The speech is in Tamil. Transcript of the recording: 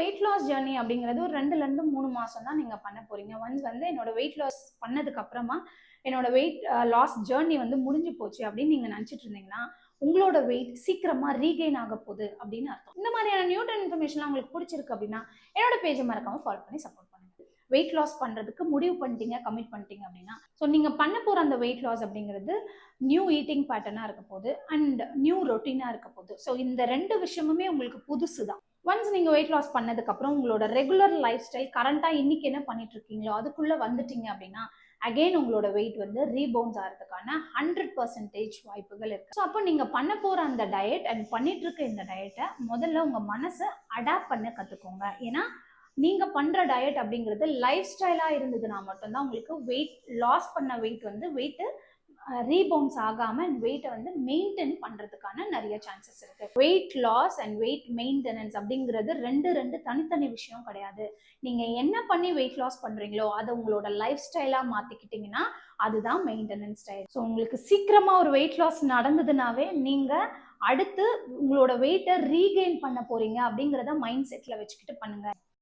வெயிட் லாஸ் ஜேர்னி அப்படிங்கிறது ஒரு ரெண்டுலேருந்து மூணு மாதம் தான் நீங்கள் பண்ண போகிறீங்க ஒன்ஸ் வந்து என்னோட வெயிட் லாஸ் பண்ணதுக்கு அப்புறமா என்னோட வெயிட் லாஸ் ஜேர்னி வந்து முடிஞ்சு போச்சு அப்படின்னு நீங்கள் நினச்சிட்டு இருந்தீங்கன்னா உங்களோட வெயிட் சீக்கிரமா ரீகெயின் ஆக போகுது அப்படின்னு அர்த்தம். இந்த மாதிரியான நியூட்ரன் இன்ஃபர்மேஷன்லாம் உங்களுக்கு பிடிச்சிருக்கு அப்படின்னா என்னோட பேஜை மறக்காம ஃபாலோ பண்ணி சப்போர்ட் பண்ணுங்க. வெயிட் லாஸ் பண்றதுக்கு முடிவு பண்ணிட்டீங்க கமிட் பண்ணிட்டீங்க அப்படின்னா ஸோ நீங்க பண்ண போற அந்த வெயிட் லாஸ் அப்படிங்கிறது நியூ ஈட்டிங் பேட்டர்னாக இருக்க போகுது அண்ட் நியூ ரொட்டீனாக இருக்க போகுது. ஸோ இந்த ரெண்டு விஷயமுமே உங்களுக்கு புதுசு தான் ஒன்ஸ் நீங்கள் வெயிட் லாஸ் பண்ணதுக்கப்புறம் உங்களோட ரெகுலர் லைஃப் ஸ்டைல் கரண்ட்டாக இன்னைக்கு என்ன பண்ணிட்டு இருக்கீங்களோ அதுக்குள்ளே வந்துட்டீங்க அப்படின்னா அகெயின் உங்களோட வெயிட் வந்து ரீபவுன்ஸ் ஆகிறதுக்கான ஹண்ட்ரட் பர்சன்டேஜ் வாய்ப்புகள் இருக்குது ஸோ அப்போ நீங்கள் பண்ண போகிற அந்த டயட் அண்ட் பண்ணிட்டு இருக்க இந்த டயட்டை முதல்ல உங்கள் மனசை அடாப்ட் பண்ண கற்றுக்கோங்க ஏன்னா நீங்கள் பண்ணுற டயட் அப்படிங்கிறது லைஃப் ஸ்டைலாக இருந்ததுன்னா மட்டும்தான் உங்களுக்கு வெயிட் லாஸ் பண்ண வெயிட் வந்து வெயிட்டு ரீபவுன்ஸ் ஆகாமல் அண்ட் வெயிட்டை வந்து மெயின்டைன் பண்ணுறதுக்கான நிறைய சான்சஸ் இருக்குது weight loss and weight maintenance அப்படிங்கிறது ரெண்டு ரெண்டு தனித்தனி விஷயம் கிடையாது. நீங்கள் என்ன பண்ணி வெயிட் லாஸ் பண்ணுறீங்களோ அதை உங்களோட லைஃப் ஸ்டைலாக மாற்றிக்கிட்டிங்கன்னா அதுதான் மெயின்டெனன்ஸ் ஸ்டைல் ஸோ உங்களுக்கு சீக்கிரமாக ஒரு வெயிட் லாஸ் நடந்ததுனாவே நீங்கள் அடுத்து உங்களோட வெயிட்டை ரீகெயின் பண்ண போகிறீங்க அப்படிங்கிறத மைண்ட் செட்டில் வச்சுக்கிட்டு பண்ணுங்கள்